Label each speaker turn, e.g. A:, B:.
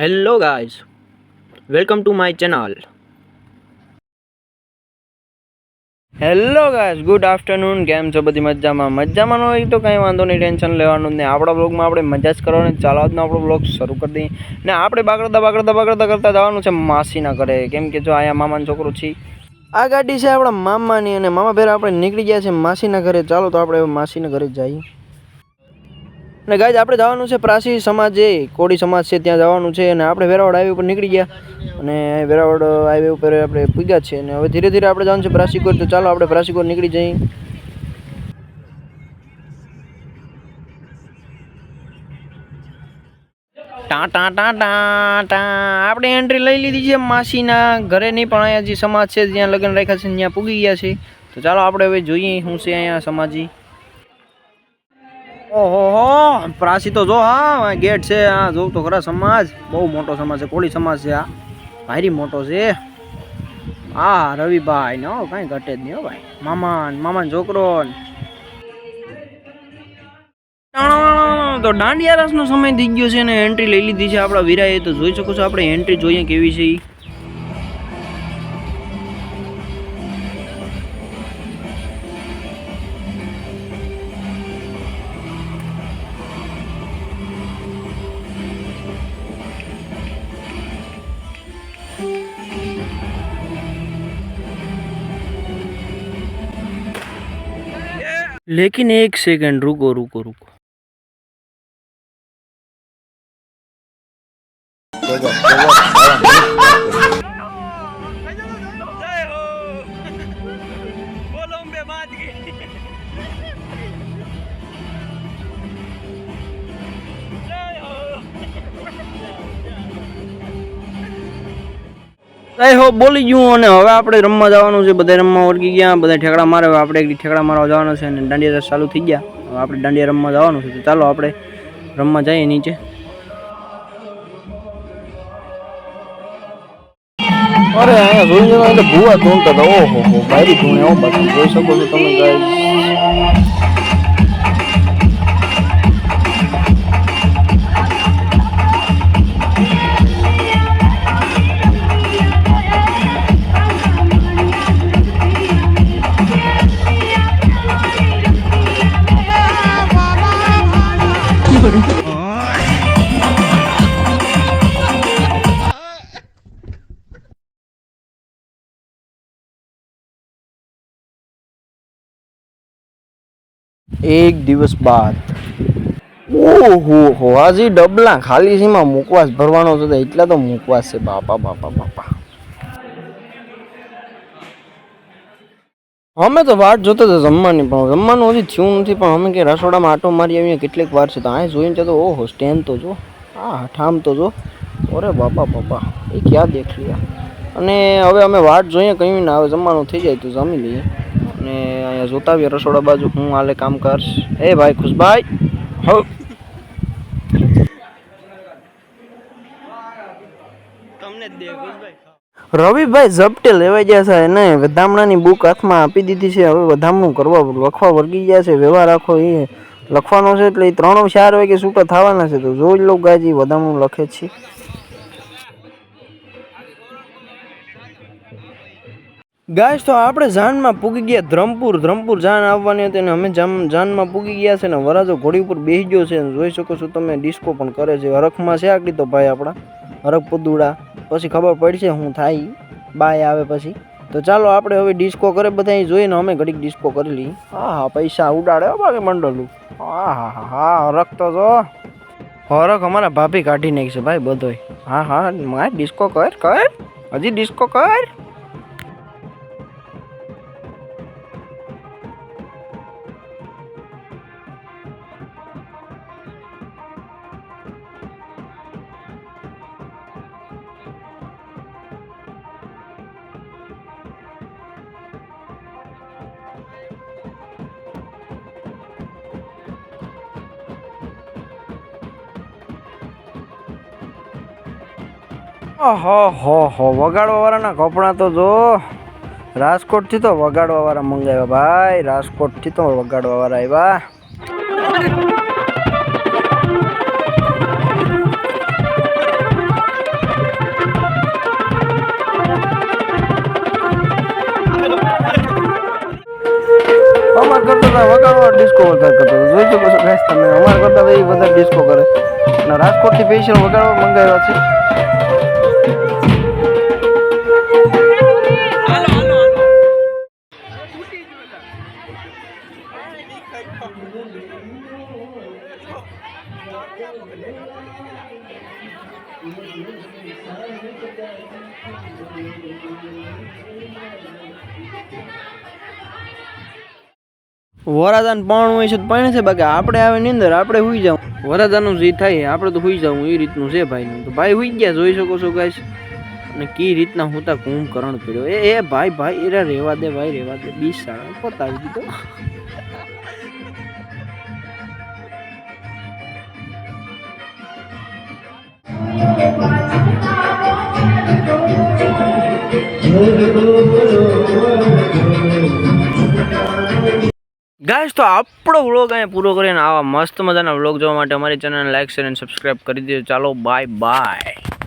A: Hello guys welcome to my channel hello guys good afternoon કેમ છો? બધી મજામાં? મજામાં હોય તો કંઈ વાંધો નહીં, ટેન્શન લેવાનું નહીં. આપણા બ્લોગમાં આપણે મજા જ કરવાની. ચાલો, આજનો આપણો બ્લોગ શરૂ કરી દઈએ. ને આપણે બાગડતા બાગડતા બાગડતા કરતા જવાનું છે માસીના ઘરે. કેમ કે જો અહીંયા મામાનો છોકરો છે. આ ગાડી છે આપણા મામાની અને મામા ભેરા આપણે નીકળી ગયા છે માસીના ઘરે. ચાલો તો આપણે માસીના ઘરે જઈએ. અને ગાય આપણે જવાનું છે પ્રાસી સમાજ જે કોળી સમાજ છે, ત્યાં જવાનું છે અને આપણે વેરાવળ હાઈવે ઉપર નીકળી ગયા. અને વેરાવળ હાઈવે ઉપર આપણે પૂગ્યા છે અને હવે ધીરે ધીરે આપણે જવાનું છે પ્રાસીકોર તો ચાલો આપણે પ્રાસીકોર નીકળી જઈએ. ટા ટા ટા ટા ટા. આપણે એન્ટ્રી લઈ લીધી છે માસીના ઘરે નહીં, પણ અહીંયા જે સમાજ છે, જ્યાં લગ્ન રાખ્યા છે, ત્યાં પૂગી ગયા છે. તો ચાલો આપણે હવે જોઈએ શું છે અહીંયા સમાજી. ઓહો પ્રાસી તો જો, હા ગેટ છે હા જોઉં તો ખરા સમાજ. બહુ મોટો સમાજ છે, કોળી સમાજ છે આ. ભારી મોટો છે. હા, રવિભાઈ ને કાંઈ ઘટે જ નહીં, હો, ભાઈ. મામાન મામાન છોકરો તો દાંડિયા રસનો સમય થઈ ગયો છે ને એન્ટ્રી લઈ લીધી છે આપણા વીરાએ. તો જોઈ શકો છો, આપણે એન્ટ્રી જોઈએ કેવી છે ઈ. लेकिन एक सेकंड रुको रुको रुको કઈ હો, બોલી ગયું અને હવે આપણે રમવા જવાનું છે. બધા રમવા વળગી ગયા, બધા ઠેકડા મારે. આપણે એક ઠેકડા મારવા જવાનું છે અને દાંડિયા ચાલુ થઈ ગયા. હવે આપણે દાંડિયા રમવા જવાનું છે. તો ચાલો આપણે રમવા જઈએ નીચે. અરે, આ એટલે ભૂવા ધૂણતા હતા. ઓહો બારી ધૂણે બાકી જોઈ શકો છો તમે, guys. એક દિવસ બાદ. ઓહો હો આજે ડબલા ખાલી સીમાં મુકવાસ ભરવાનો છે તો એટલા તો મુકવાસ છે. બાપા બાપા બાપા. અમે તો વાટ જોતા હતા જમવાની, પણ જમવાનું હજી થયું નથી, પણ અમે કે રસોડામાં આટો મારી આવીએ કેટલીક વાર છે તો અહીં જોઈને તો ઓહો સ્ટેન્ડ તો જો. હા ઠામ તો જો. અરે બાપા બાપા. એ ક્યાં દેખ લિયા અને હવે અમે વાટ જોઈએ, કંઈ ના હવે જમવાનું થઈ જાય તો જમી લઈએ. અને અહીંયા જોતા આવીએ રસોડા બાજુ. હું હાલે કામ કરશ એ ભાઈ ખુશભાઈ. હો. રવિભાઈ ઝપટે લેવાઈ ગયા છે એને વધામણાની બુક હાથમાં આપી દીધી છે. હવે વધામણું કરવા લખવા વર્ગી ગયા છે. વ્યવહાર આખો એ લખવાનો છે એટલે એ ત્રણ ચાર વાગે છૂટા થવાના છે. તો જોઈ લો ગાજી વધામણું લખે છે. ગાઈસ તો આપણે જાનમાં પૂગી ગયા ધ્રમપુર. ધ્રમપુર જાન આવવાની હતી અને અમે જામ જાનમાં પૂગી ગયા છે ને વરાજો ઘોડી ઉપર બેસી ગયો છે અને જોઈ શકો છો તમે ડિસ્કો પણ કરે છે. હરખમાં છે આકડી તો ભાઈ આપણા? હરખ પુદુડા. પછી ખબર પડશે હું થાય. બાય આવે પછી. તો ચાલો આપણે હવે ડિસ્કો કરે બધા જોઈને અમે ઘડીક ડિસ્કો કરી લઈએ. હા હા પૈસા ઉડાડે બાકી મંડળું હા હા હા હા હરખ તો જો. હરખ અમારા ભાભી કાઢી નાખશે ભાઈ બધોય. હા હા ડિસ્કો કર કર. હજી ડિસ્કો કર. ઓહો, હો હો વગાડવાવાળાના કપડાં તો જો. રાજકોટથી તો વગાડવા વાળા મંગાવ્યા ભાઈ. રાજકોટથી તો વગાડવાવાળા આવ્યા. અમાર કરતા વગાડવા ડિસ્કો વધારે કરતો જોઈ શકો તમે અમાર કરતા ડિસ્કો કરે. રાજકોટથી વગાડવા મંગાવ્યા છે. વરાદાન પણ હોય છે પણ છે, બાકી આપણે આવે ની અંદર, આપણે હુઈ જાવ વરાદાનું જે થાય, આપણે તો હુઈ જાવ એ રીતનું છે ભાઈનું. તો ભાઈ હુઈ ગયા, જોઈ શકો છો ગાઈસ અને કી રીતના હું તા કુંભકરણ પીડ્યો એ એ ભાઈ ભાઈ, એરા રેવા દે, ભાઈ રેવા દે. બીસ સાડા પતાવી દીધો. ગાઈસ તો આપણો વ્લોગ અહીંયા પૂરો કરીને આવા મસ્ત મજાના વ્લોગ જોવા માટે અમારી ચેનલને લાઈક શેર અને સબસ્ક્રાઈબ કરી દીધો ચાલો બાય બાય